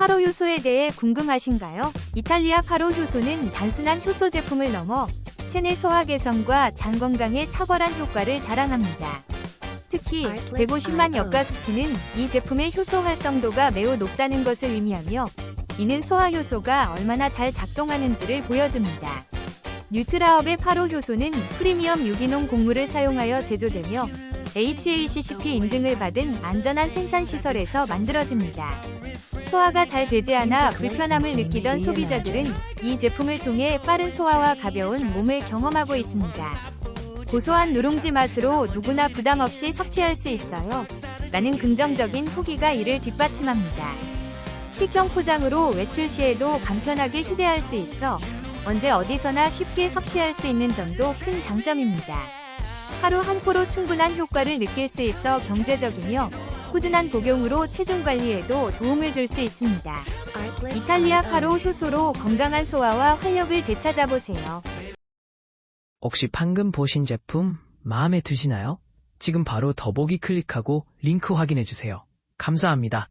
파로 효소에 대해 궁금하신가요? 이탈리아 파로 효소는 단순한 효소 제품을 넘어 체내 소화 개선과 장 건강에 탁월한 효과를 자랑합니다. 특히 150만 역가 수치는 이 제품의 효소 활성도가 매우 높다는 것을 의미하며 이는 소화 효소가 얼마나 잘 작동하는지를 보여줍니다. 뉴트라업의 파로 효소는 프리미엄 유기농 곡물을 사용하여 제조되며 HACCP 인증을 받은 안전한 생산 시설에서 만들어집니다. 소화가 잘 되지 않아 불편함을 느끼던 소비자들은 이 제품을 통해 빠른 소화와 가벼운 몸을 경험하고 있습니다. 고소한 누룽지 맛으로 누구나 부담 없이 섭취할 수 있어요. 라는 긍정적인 후기가 이를 뒷받침합니다. 스틱형 포장으로 외출 시에도 간편하게 휴대할 수 있어 언제 어디서나 쉽게 섭취할 수 있는 점도 큰 장점입니다. 하루 한 포로 충분한 효과를 느낄 수 있어 경제적이며 꾸준한 복용으로 체중 관리에도 도움을 줄 수 있습니다. 이탈리아 파로 효소로 건강한 소화와 활력을 되찾아보세요. 혹시 방금 보신 제품 마음에 드시나요? 지금 바로 더보기 클릭하고 링크 확인해주세요. 감사합니다.